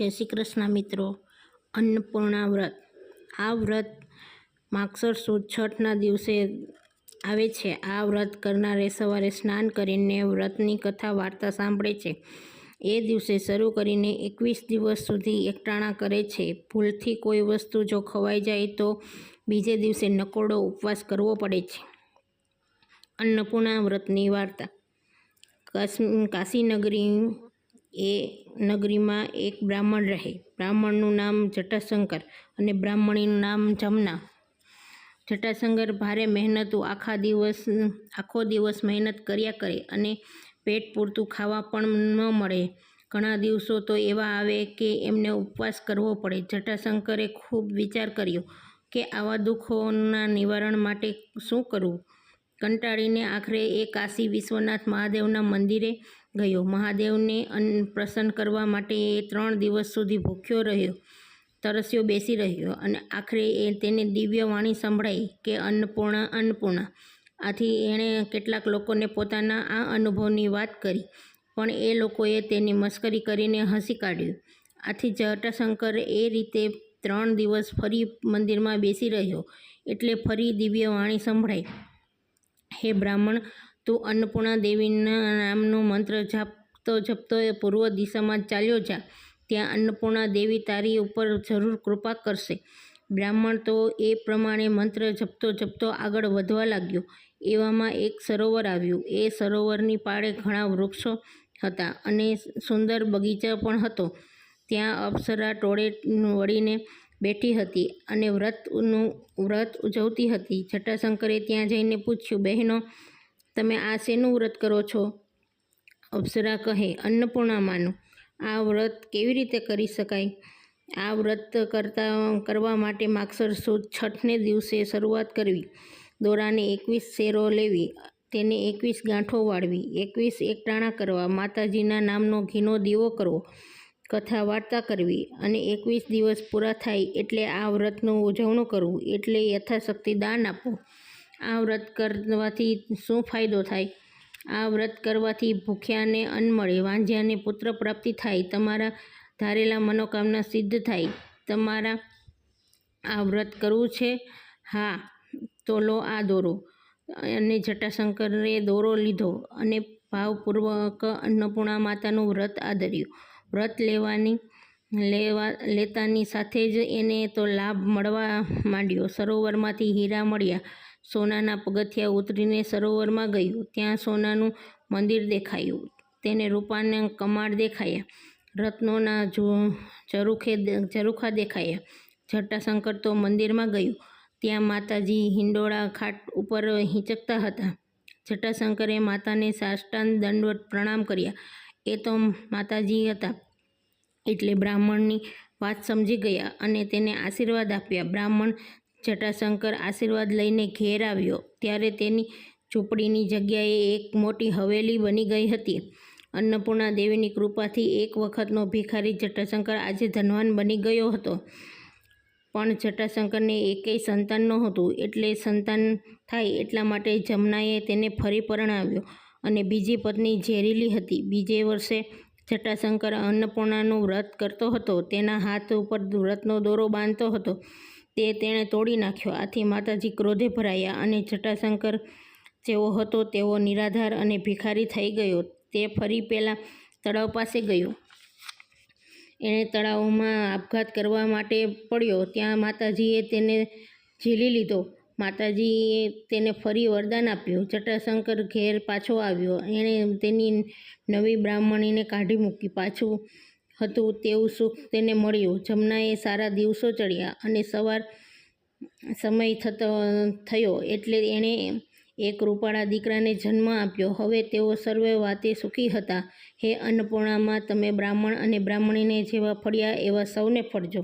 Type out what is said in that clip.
જય શ્રી કૃષ્ણ મિત્રો. અન્નપૂર્ણા વ્રત. આ વ્રત માગસર સુદ છઠના દિવસે આવે છે. આ વ્રત કરનારે સવારે સ્નાન કરીને વ્રતની કથા વાર્તા સાંભળે છે. એ દિવસે શરૂ કરીને એકવીસ દિવસ સુધી એકટાણા કરે છે. ભૂલથી કોઈ વસ્તુ જો ખવાઈ જાય તો બીજે દિવસે નકોડો ઉપવાસ કરવો પડે છે. અન્નપૂર્ણા વ્રતની વાર્તા. કાશ- નગરી એ નગરીમાં એક બ્રાહ્મણ રહે. બ્રાહ્મણનું નામ જટાશંકર અને બ્રાહ્મણીનું નામ જમના. જટાશંકર ભારે મહેનતું, આખા દિવસ, આખો દિવસ મહેનત કર્યા કરે અને પેટ પૂરતું ખાવા પણ ન મળે. ઘણા દિવસો તો એવા આવે કે એમને ઉપવાસ કરવો પડે. જટાશંકરે ખૂબ વિચાર કર્યો કે આવા દુઃખોના નિવારણ માટે શું કરવું કંટાળીને આખરે એ કાશી વિશ્વનાથ મહાદેવના મંદિરે ગયો. મહાદેવને અન્ન પ્રસન્ન કરવા માટે એ ત્રણ દિવસ સુધી ભૂખ્યો રહ્યો. તરસ્યો બેસી રહ્યો અને આખરે એ તેને દિવ્ય વાણી સંભળાઈ કે અન્નપૂર્ણા અન્નપૂર્ણા. આથી એણે કેટલાક લોકોને પોતાના આ અનુભવની વાત કરી, પણ એ લોકોએ તેની મસ્કરી કરીને હસી કાઢ્યું. આથી જટાશંકર એ રીતે ત્રણ દિવસ ફરી મંદિરમાં બેસી રહ્યો એટલે ફરી દિવ્ય વાણી સંભળાઈ. હે બ્રાહ્મણ તું અન્નપૂર્ણા દેવીના નામનો મંત્ર જપતો જપતો એ પૂર્વ દિશામાં ચાલ્યો જા. ત્યાં અન્નપૂર્ણા દેવી તારી ઉપર જરૂર કૃપા કરશે. બ્રાહ્મણ તો એ પ્રમાણે મંત્ર જપતો જપતો આગળ વધવા લાગ્યો. એવામાં એક સરોવર આવ્યું. એ સરોવરની પાળે ઘણા વૃક્ષો હતા અને સુંદર બગીચા પણ હતો. ત્યાં અપ્સરા ટોળે વળીને બેઠી હતી અને વ્રતનું વ્રત ઉજવતી હતી. જટાશંકરે ત્યાં જઈને પૂછ્યું, બહેનો તમે આ શેનું વ્રત કરો છો? અપ્સરા કહે અન્નપૂર્ણામાનું આ વ્રત કેવી રીતે કરી શકાય? આ વ્રત કરતા, કરવા માટે માગસર સુદ છઠને દિવસે શરૂઆત કરવી. દોરાને એકવીસ શેરો લેવી. તેને એકવીસ ગાંઠો વાળવી. એકવીસ એકટાણા કરવા. માતાજીના નામનો ઘીનો દીવો કરવો. કથા વાર્તા કરવી. અને એકવીસ દિવસ પૂરા થાય એટલે આ વ્રતનું ઉજવણું કરવું. એટલે યથાશક્તિ દાન આપવું આ વ્રત કરવાથી શું ફાયદો થાય? આ વ્રત કરવાથી ભૂખ્યાને અન્ન મળે, વાંઝ્યાને પુત્ર પ્રાપ્તિ થાય, તમારા ધારેલા મનોકામના સિદ્ધ થાય. તમારા આ વ્રત કરવું છે? હા, તો લો આ દોરો. અને જટાશંકરે દોરો લીધો અને ભાવપૂર્વક અન્નપૂર્ણા માતાનું વ્રત આદર્યું. વ્રત લેવાની, લેવા, લેતાની સાથે જ એને તો લાભ મળવા માંડ્યો. સરોવરમાંથી હીરા મળ્યા. સોનાના પગથિયા ઉતરીને સરોવરમાં ગયું. ત્યાં સોનાનું મંદિર દેખાયું. તેને રૂપાને કમાડ દેખાયા. રત્નોના જો ઝરૂખે ઝરૂખા દેખાયા. જટાશંકર તો મંદિરમાં ગયું. ત્યાં માતાજી હિંડોળા ખાટ ઉપર હિંચકતા હતા. જટાશંકરે માતાને સાષ્ટાંગ દંડવત પ્રણામ કર્યા. એ તો માતાજી હતા. એટલે બ્રાહ્મણની વાત સમજી ગયા અને તેને આશીર્વાદ આપ્યા. બ્રાહ્મણ જટાશંકર આશીર્વાદ લઈને ઘેર આવ્યો. ત્યારે તેની ઝૂંપડીની જગ્યાએ એક મોટી હવેલી બની ગઈ હતી. અન્નપૂર્ણા દેવીની કૃપાથી એક વખતનો ભિખારી જટાશંકર આજે ધનવાન બની ગયો હતો. પણ જટાશંકરને એકેય સંતાન નહોતું. એટલે સંતાન થાય એટલા માટે જમનાએ તેને ફરી પરણાવ્યો અને બીજી પત્ની ઝેરીલી હતી. બીજે વર્ષે જટાશંકર અન્નપૂર્ણાનું વ્રત કરતો હતો. તેના હાથ ઉપર વ્રતનો દોરો બાંધતો હતો. તે તેણે તોડી નાખ્યો. આથી માતાજી ક્રોધે ભરાયા અને જટાશંકર જેવો હતો તેવો નિરાધાર અને ભિખારી થઈ ગયો. તે ફરી પહેલાં તળાવ પાસે ગયો. એણે તળાવમાં આપઘાત કરવા માટે પડ્યો. ત્યાં માતાજીએ તેને ઝીલી લીધો. માતાજીએ તેને ફરી વરદાન આપ્યું. જટાશંકર ઘેર પાછો આવ્યો. એણે તેની નવી બ્રાહ્મણીને કાઢી મૂકી. પાછું હતું તેવું સુખ તેને મળ્યું. જમનાએ સારા દિવસો ચડ્યા અને સવાર સમય થતો, થયો એટલે એણે એક રૂપાળા દીકરાને જન્મ આપ્યો. હવે તેઓ સર્વે વાતે સુખી હતા. હે અન્નપૂર્ણામાં તમે બ્રાહ્મણ અને બ્રાહ્મણીને જેવા ફળ્યા એવા સૌને ફળજો.